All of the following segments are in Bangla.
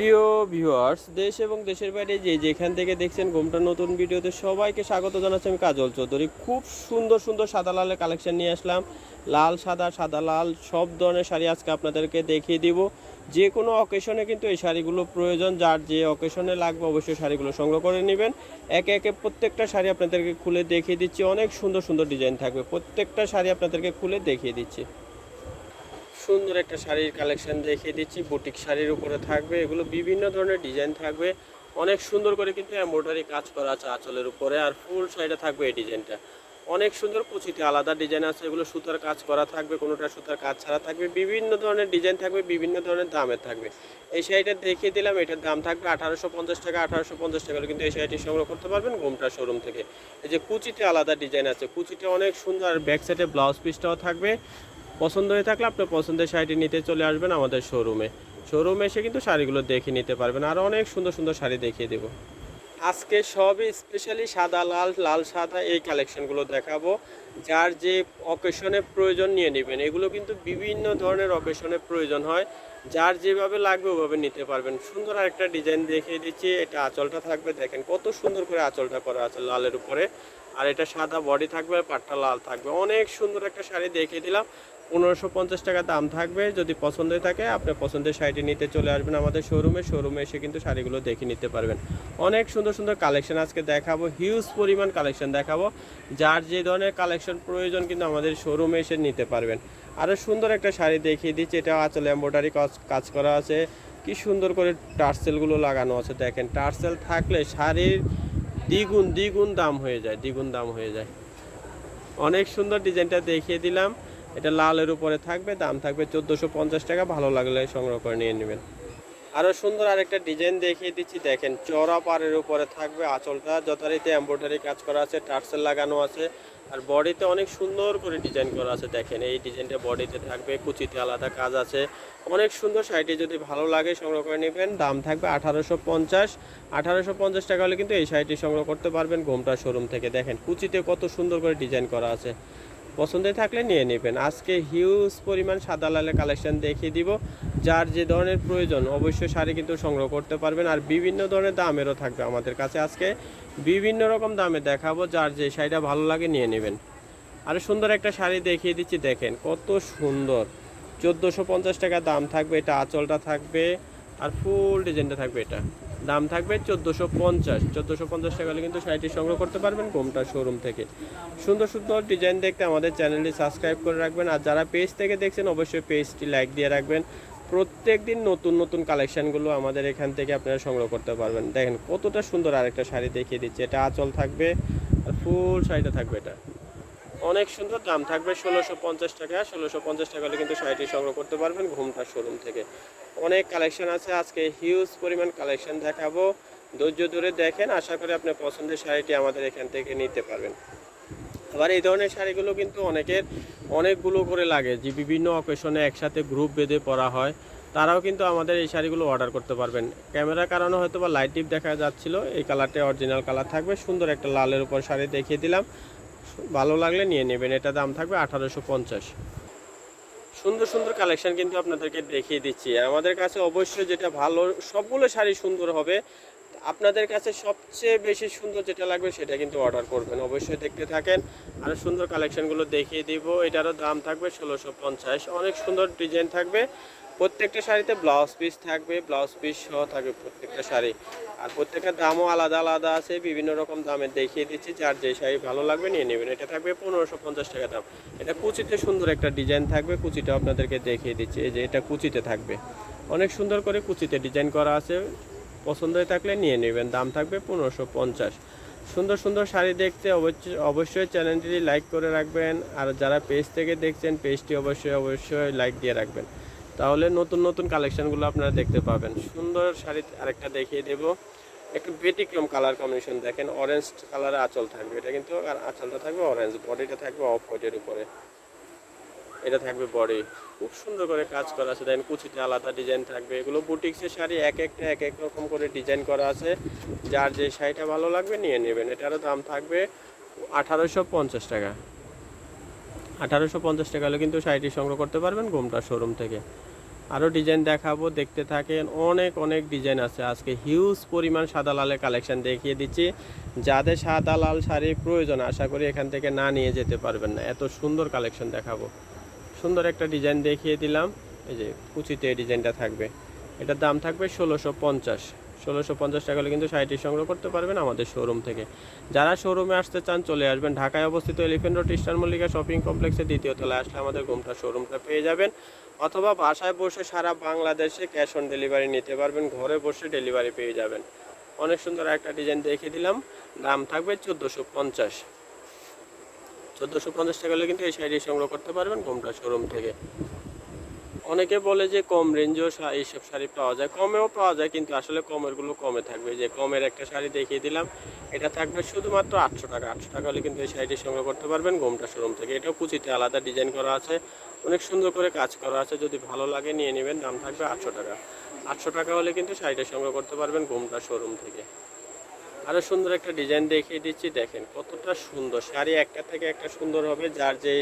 প্রিয় ভিউয়ার্স দেশ এবং দেশের বাইরে যে যেখান থেকে দেখছেন গোমটা নতুন ভিডিওতে সবাইকে স্বাগত জানাচ্ছি আমি কাজল চৌধুরী। খুব সুন্দর সুন্দর সাদা লালের কালেকশন নিয়ে আসলাম। লাল, সাদা সাদা লাল, সব ধরনের শাড়ি আজকে আপনাদেরকে দেখিয়ে দিব। যে কোনো অকেশনে কিন্তু এই শাড়িগুলো প্রয়োজন। যার যে অকেশনে লাগবে অবশ্যই শাড়িগুলো সংগ্রহ করে নেবেন। একে একে প্রত্যেকটা শাড়ি আপনাদেরকে খুলে দেখিয়ে দিচ্ছি। অনেক সুন্দর সুন্দর ডিজাইন থাকবে। প্রত্যেকটা শাড়ি আপনাদেরকে খুলে দেখিয়ে দিচ্ছি। সুন্দর একটা শাড়ির কালেকশন দেখিয়ে দিচ্ছি। বুটিক শাড়ির উপরে থাকবে। এগুলো বিভিন্ন ধরনের ডিজাইন থাকবে। অনেক সুন্দর করে কিন্তু এমব্রয়ডারি কাজ করা আছে আঁচলের উপরে। আর ফুল শাড়িটা থাকবে এই ডিজাইনটা অনেক সুন্দর কুচিতে আলাদা ডিজাইন আছে। এগুলো সুতার কাজ করা থাকবে। কোনোটা সুতার কাজ ছাড়া থাকবে। বিভিন্ন ধরনের ডিজাইন থাকবে। বিভিন্ন ধরনের দামের থাকবে। এই শাড়িটা দেখিয়ে দিলাম। এটার দাম থাকবে আঠারোশো পঞ্চাশ টাকা। আঠারোশো পঞ্চাশ টাকা কিন্তু এই শাড়িটি সংগ্রহ করতে পারবেন গোমটা শোরুম থেকে। এই যে কুচিতে আলাদা ডিজাইন আছে। কুচিটা অনেক সুন্দর। আর ব্যাক সাইডে ব্লাউজ পিসটাও থাকবে। পছন্দ হয়ে থাকলে আপনার পছন্দের শাড়িটি নিতে চলে আসবেন আমাদের শোরুমে শোরুমে এসে কিন্তু শাড়িগুলো দেখে নিতে পারবেন। আর অনেক সুন্দর সুন্দর শাড়ি দেখিয়ে দেবো। আজকে সবই স্পেশালি সাদা, লাল লাল সাদা এই কালেকশনগুলো দেখাবো। যার যে অকেশনে প্রয়োজন নিয়ে নেবেন। এগুলো কিন্তু বিভিন্ন ধরনের অকেশনে প্রয়োজন হয়। যার যেভাবে লাগবে ওভাবে নিতে পারবেন। সুন্দর আরেকটা ডিজাইন দেখিয়ে দিচ্ছি। এটা আঁচলটা থাকবে। দেখেন কত সুন্দর করে আঁচলটা করা আছে লালের উপরে। আর এটা সাদা বডি থাকবে আর পাটটা লাল থাকবে। অনেক সুন্দর একটা শাড়ি দেখিয়ে দিলাম। পনেরোশো পঞ্চাশ টাকা দাম থাকবে। যদি পছন্দ থাকে আপনার পছন্দের শাড়িটি নিতে চলে আসবেন আমাদের শোরুমে শোরুমে এসে কিন্তু শাড়িগুলো দেখে নিতে পারবেন। অনেক সুন্দর সুন্দর কালেকশন আজকে দেখাবো। হিউজ পরিমাণ কালেকশন দেখাবো। যার যে ধরনের কালেকশন প্রয়োজন কিন্তু আমাদের শোরুমে এসে নিতে পারবেন। আরও সুন্দর একটা শাড়ি দেখিয়ে দিচ্ছি। এটা আচলে এম্ব্রয়ডারি কাজ কাজ করা আছে। কি সুন্দর করে টার্সেলগুলো লাগানো আছে। দেখেন, টার্সেল থাকলে শাড়ির দ্বিগুণ দ্বিগুণ দাম হয়ে যায়, দ্বিগুণ দাম হয়ে যায়। অনেক সুন্দর ডিজাইনটা দেখিয়ে দিলাম। এটা লালের উপরে থাকবে, দাম থাকবে চোদ্দোশো টাকা। ভালো লাগলে সংগ্রহ করে নিয়ে নেবেন। আরও সুন্দর আরেকটা ডিজাইন দেখিয়ে দিচ্ছি। দেখেন, চড়া পাড়ের উপরে থাকবে আঁচলটা। যথারীতি এম্ব্রয়ডারি কাজ করা আছে, টার্সেল লাগানো আছে। আর বডিতে অনেক সুন্দর করে ডিজাইন করা আছে। দেখেন, এই ডিজাইনটা বডিতে থাকবে, কুচিতে আলাদা কাজ আছে। অনেক সুন্দর শাড়িটি যদি ভালো লাগে সংগ্রহ করে নেবেন। দাম থাকবে আঠারোশো পঞ্চাশ। আঠারোশো পঞ্চাশ টাকা হলে কিন্তু এই শাড়িটি সংগ্রহ করতে পারবেন ঘোমটা শোরুম থেকে। দেখেন, কুচিতে কত সুন্দর করে ডিজাইন করা আছে। পছন্দের থাকলে নিয়ে নেবেন। আজকে হিউজ পরিমাণ সাদা লালের কালেকশন দেখিয়ে দিব। যার যে ধরনের প্রয়োজন, অবশ্যই শাড়ি কিন্তু সংগ্রহ করতে পারবেন। আর বিভিন্ন ধরনের দামেরও থাকবে আমাদের কাছে। আজকে বিভিন্ন রকম দামে দেখাবো, যার যে শাড়িটা ভালো লাগে নিয়ে নেবেন। আর সুন্দর একটা শাড়ি দেখিয়ে দিচ্ছি, দেখেন কত সুন্দর। চোদ্দোশো পঞ্চাশ টাকা দাম থাকবে, এটা আঁচলটা থাকবে, আর ফুল ডিজাইনটা থাকবে এটা। দাম থাকবে চোদ্দোশো পঞ্চাশ। চোদ্দোশো পঞ্চাশ টাকা হলে কিন্তু শাড়িটি সংগ্রহ করতে পারবেন গোমটা শোরুম থেকে। সুন্দর সুন্দর ডিজাইন দেখতে আমাদের চ্যানেলটি সাবস্ক্রাইব করে রাখবেন। আর যারা পেজ থেকে দেখছেন, অবশ্যই পেজটি লাইক দিয়ে রাখবেন। প্রত্যেক দিন নতুন নতুন কালেকশনগুলো আমাদের এখান থেকে আপনারা সংগ্রহ করতে পারবেন। দেখেন কতটা সুন্দর আরেকটা শাড়ি দেখিয়ে দিচ্ছে। এটা আঁচল থাকবে, আর ফুল শাড়িটা থাকবে এটা। অনেক সুন্দর, দাম থাকবে ষোলোশো পঞ্চাশ টাকা। ষোলোশো পঞ্চাশ টাকা হলে কিন্তু শাড়িটি সংগ্রহ করতে পারবেন ঘুমটা শোরুম থেকে। অনেক কালেকশন আছে, আজকে হিউজ পরিমাণ কালেকশন দেখাবো। ধৈর্য ধরে দেখেন, আশা করি আপনার পছন্দের শাড়িটি আমাদের এখান থেকে নিতে পারবেন। আবার এই ধরনের শাড়িগুলো কিন্তু অনেকের অনেকগুলো করে লাগে যে বিভিন্ন অকেশনে একসাথে গ্রুপ বেঁধে পরা হয়। তারাও কিন্তু আমাদের এই শাড়িগুলো অর্ডার করতে পারবেন। ক্যামেরার কারণে হয়তো বা লাইট ডিপ দেখা যাচ্ছিল, এই কালারটা অরিজিনাল কালার থাকবে, সুন্দর একটা লালের উপর শাড়ি দেখিয়ে দিলাম। ভালো লাগলে নিয়ে নেবেন, এটা দাম থাকবে আঠারোশো পঞ্চাশ। সুন্দর সুন্দর কালেকশন কিন্তু আপনাদেরকে দেখিয়ে দিচ্ছি। আমাদের কাছে অবশ্যই যেটা ভালো, সবগুলো শাড়ি সুন্দর হবে। আপনাদের কাছে সবচেয়ে বেশি সুন্দর যেটা লাগবে সেটা কিন্তু অর্ডার করবেন। অবশ্যই দেখতে থাকেন। আর সুন্দর কালেকশনগুলো দেখিয়ে দিব। এটারও দাম থাকবে ষোলোশো পঞ্চাশ। অনেক সুন্দর ডিজাইন থাকবে। প্রত্যেকটা শাড়িতে ব্লাউজ পিস থাকবে। ব্লাউজ পিস সহ থাকবে প্রত্যেকটা শাড়ি। আর প্রত্যেকটা দামও আলাদা আলাদা আছে। বিভিন্ন রকম দামে দেখিয়ে দিচ্ছি। যার যে শাড়ি ভালো লাগবে নিয়ে নেবেন। এটা থাকবে পনেরোশো পঞ্চাশ টাকা দাম। এটা কুচিতে সুন্দর একটা ডিজাইন থাকবে। কুচিটা আপনাদেরকে দেখিয়ে দিচ্ছি। এই যে এটা কুচিতে থাকবে। অনেক সুন্দর করে কুচিতে ডিজাইন করা আছে। পছন্দ হয়ে থাকলে নিয়ে নেবেন। দাম থাকবে পনেরোশো পঞ্চাশ। সুন্দর সুন্দর শাড়ি দেখতে অবশ্যই অবশ্যই চ্যানেলটি লাইক করে রাখবেন। আর যারা পেজ থেকে দেখছেন, পেজটি অবশ্যই অবশ্যই লাইক দিয়ে রাখবেন। তাহলে নতুন নতুন কালেকশনগুলো আপনারা দেখতে পাবেন। সুন্দর শাড়ি আরেকটা দেখিয়ে দেব। একটু ব্যতিক্রম কালার কম্বিনেশন। দেখেন অরেঞ্জ কালারের আঁচল থাকবে। এটা কিন্তু আর আঁচলটা থাকবে অরেঞ্জ বডিটা থাকবে অফ হোয়াইটের উপরে। এটা থাকবে বডি। খুব সুন্দর করে কাজ করা আছে। দেখেন কুচিতে আলাদা ডিজাইন থাকবে। এগুলো বুটিক্সের শাড়ি এক একটা, এক এক রকম করে ডিজাইন করা আছে। যার যে শাড়িটা ভালো লাগবে নিয়ে নেবেন। এটারও দাম থাকবে আঠারোশো পঞ্চাশ টাকা। আঠারোশো পঞ্চাশ টাকা হলে কিন্তু শাড়িটি সংগ্রহ করতে পারবেন গোমটা শোরুম থেকে। আরও ডিজাইন দেখাবো, দেখতে থাকেন। অনেক অনেক ডিজাইন আছে। আজকে হিউজ পরিমাণ সাদা লালের কালেকশন দেখিয়ে দিচ্ছি। যাদের সাদা লাল শাড়ি প্রয়োজন, আশা করি এখান থেকে না নিয়ে যেতে পারবেন না। এত সুন্দর কালেকশন দেখাবো। সুন্দর একটা ডিজাইন দেখিয়ে দিলাম। এই যে কুচিতে এই ডিজাইনটা থাকবে। এটার দাম থাকবে ষোলোশো পঞ্চাশ। ষোলোশো পঞ্চাশ টাকা হলে কিন্তু শাড়িটি সংগ্রহ করতে পারবেন আমাদের শোরুম থেকে। যারা শোরুমে আসতে চান, চলে আসবেন। ঢাকায় অবস্থিত elephant road Eastern Mallika shopping কমপ্লেক্সে দ্বিতীয় তলায় আসলে আমাদের ঘুমটা শোরুমটা পেয়ে যাবেন। অথবা বাসায় বসে সারা বাংলাদেশে ক্যাশ অন ডেলিভারি নিতে পারবেন। ঘরে বসে ডেলিভারি পেয়ে যাবেন। অনেক সুন্দর একটা ডিজাইন দেখিয়ে দিলাম। দাম থাকবে চোদ্দোশো পঞ্চাশ। চোদ্দোশো পঞ্চাশ টাকা হলে কিন্তু এই শাড়ি সংগ্রহ করতে পারবেন ঘুমটা শোরুম থেকে। অনেকে বলে যে কম রেঞ্জেও এইসব শাড়ি পাওয়া যায়। কমেও পাওয়া যায়, কিন্তু আসলে কমেরগুলো কমে থাকবে। যে কমের একটা শাড়ি দেখিয়ে দিলাম, এটা থাকবে শুধুমাত্র আটশো টাকা। আটশো টাকা হলে কিন্তু এই শাড়িটি সংগ্রহ করতে পারবেন গোমটা শোরুম থেকে। এটাও কুচিতে আলাদা ডিজাইন করা আছে। অনেক সুন্দর করে কাজ করা আছে। যদি ভালো লাগে নিয়ে নেবেন, দাম থাকবে আটশো টাকা। আটশো টাকা হলে কিন্তু শাড়িটা সংগ্রহ করতে পারবেন গোমটা শোরুম থেকে। আরও সুন্দর একটা ডিজাইন দেখিয়ে দিচ্ছি, দেখেন কতটা সুন্দর। শাড়ি একটা থেকে একটা সুন্দর হবে, যার যে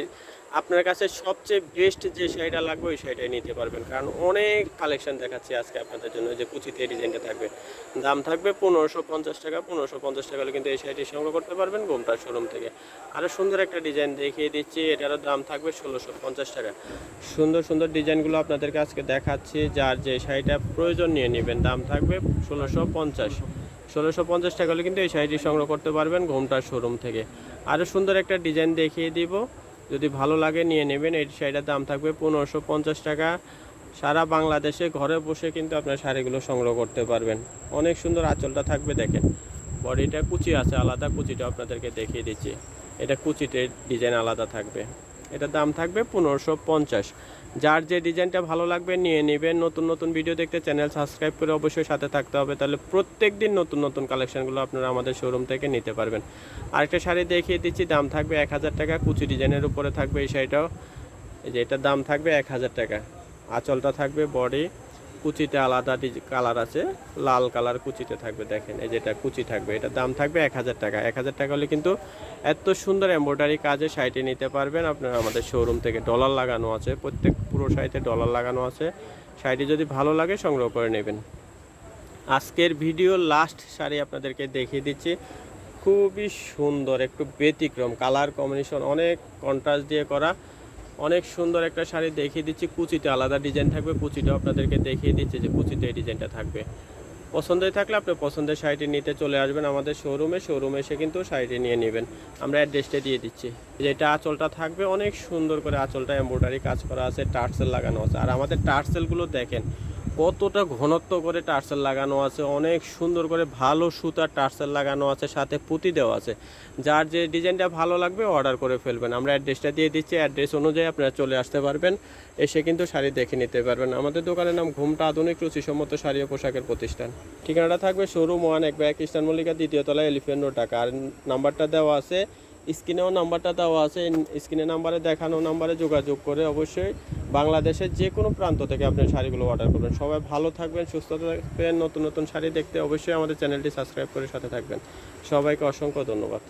আপনার কাছে সবচেয়ে বেস্ট যে শাড়িটা লাগবে, ওই শাড়িটাই নিতে পারবেন। কারণ অনেক কালেকশন দেখাচ্ছি আজকে আপনাদের জন্য যে কুচিতে ডিজাইনটা থাকবে। দাম থাকবে পনেরোশো পঞ্চাশ টাকা, পনেরোশো পঞ্চাশ টাকা কিন্তু এই শাড়িটি সংগ্রহ করতে পারবেন গোমটা শোরুম থেকে। আরও সুন্দর একটা ডিজাইন দেখিয়ে দিচ্ছি, এটারও দাম থাকবে ষোলোশো পঞ্চাশ টাকা। সুন্দর সুন্দর ডিজাইনগুলো আপনাদেরকে আজকে দেখাচ্ছি, যার যে শাড়িটা প্রয়োজন নিয়ে নেবেন, দাম থাকবে ষোলোশো পঞ্চাশ। ষোলোশো পঞ্চাশ টাকা হলে কিন্তু এই শাড়িটি সংগ্রহ করতে পারবেন ঘোমটার শোরুম থেকে। আরও সুন্দর একটা ডিজাইন দেখিয়ে দিব। যদি ভালো লাগে নিয়ে নেবেন, এই শাড়িটার দাম থাকবে পনেরোশো পঞ্চাশ টাকা। সারা বাংলাদেশে ঘরে বসে কিন্তু আপনার শাড়িগুলো সংগ্রহ করতে পারবেন। অনেক সুন্দর আঁচলটা থাকবে, দেখেন। বডিটা কুচি আছে, আলাদা কুচিটা আপনাদেরকে দেখিয়ে দিচ্ছি। এটা কুচিতে ডিজাইন আলাদা থাকবে। এটার দাম থাকবে পনেরোশো পঞ্চাশ। যার যে ডিজাইনটা ভালো লাগবে নিয়ে নেবেন। নতুন নতুন ভিডিও দেখতে চ্যানেল সাবস্ক্রাইব করে অবশ্যই সাথে থাকতে হবে। তাহলে প্রত্যেক দিন নতুন নতুন কালেকশানগুলো আপনারা আমাদের শোরুম থেকে নিতে পারবেন। আরেকটা শাড়ি দেখিয়ে দিচ্ছি, দাম থাকবে এক হাজার টাকা। কুচি ডিজাইনের উপরে থাকবে এই শাড়িটাও। এই যে এটার দাম থাকবে এক হাজার টাকা। আঁচলটা থাকবে বডি কুচিতে আলাদা কালার আছে, লাল কালার কুচিতে থাকবে, দেখেন, এই যেটা কুচি থাকবে এটা দাম থাকবে এক হাজার টাকা। এক হাজার টাকা হলে কিন্তু এত সুন্দর এম্ব্রয়ডারি কাজে শাড়িটি নিতে পারবেন। আপনারা আমাদের শোরুম থেকে ডলার লাগানো আছে, প্রত্যেক পুরো শাড়িতে ডলার লাগানো আছে। শাড়িটি যদি ভালো লাগে সংগ্রহ করে নেবেন। আজকের ভিডিও লাস্ট শাড়ি আপনাদেরকে দেখিয়ে দিচ্ছি। খুবই সুন্দর, একটু ব্যতিক্রম কালার কম্বিনেশন অনেক কন্ট্রাস্ট দিয়ে করা। অনেক সুন্দর একটা শাড়ি দেখিয়ে দিচ্ছি। কুচিতে আলাদা ডিজাইন থাকবে কুচিটা আপনাদেরকে দেখিয়ে দিচ্ছে যে কুচিতে এই ডিজাইনটা থাকবে। পছন্দই থাকলে আপনি পছন্দের শাড়িটি নিতে চলে আসবেন আমাদের শোরুমে শোরুমে এসে কিন্তু শাড়িটি নিয়ে নেবেন। আমরা অ্যাড্রেসটা দিয়ে দিচ্ছি। যেটা আঁচলটা থাকবে, অনেক সুন্দর করে আঁচলটা এমব্রয়ডারি কাজ করা আছে, টার্সেল লাগানো আছে। আর আমাদের টার্সেলগুলো দেখেন কতটা ঘনত্ব করে টার্সেল লাগানো আছে, অনেক সুন্দর করে ভালো সুতার টার্সেল লাগানো আছে, সাথে পুঁতি দেওয়া আছে। যার যে ডিজাইনটা ভালো লাগবে অর্ডার করে ফেলবেন। আমরা অ্যাড্রেসটা দিয়ে দিচ্ছি, অ্যাড্রেস অনুযায়ী আপনারা চলে আসতে পারবেন। এসে কিন্তু শাড়ি দেখে নিতে পারবেন। আমাদের দোকানের নাম ঘুমটা আধুনিক রুচিসম্মত শাড়ি ও পোশাকের প্রতিষ্ঠান। ঠিকানাটা থাকবে শোরুম ওয়ান, এক ব্যাগ ইস্টার্ন মল্লিকা, দ্বিতীয় তলায় এলিফেন্ট রোড আর নাম্বারটা দেওয়া আছে স্ক্রিনেও নাম্বারটা দেওয়া আছে স্ক্রিনে নাম্বারে দেখানো নাম্বারে যোগাযোগ করে অবশ্যই বাংলাদেশের যে কোনো প্রান্ত থেকে আপনি শাড়িগুলো অর্ডার করবেন। সবাই ভালো থাকবেন, সুস্থ থাকবেন, নতুন নতুন শাড়ি দেখতে অবশ্যই আমাদের চ্যানেলটি সাবস্ক্রাইব করে সাথে থাকবেন। সবাইকে অসংখ্য ধন্যবাদ।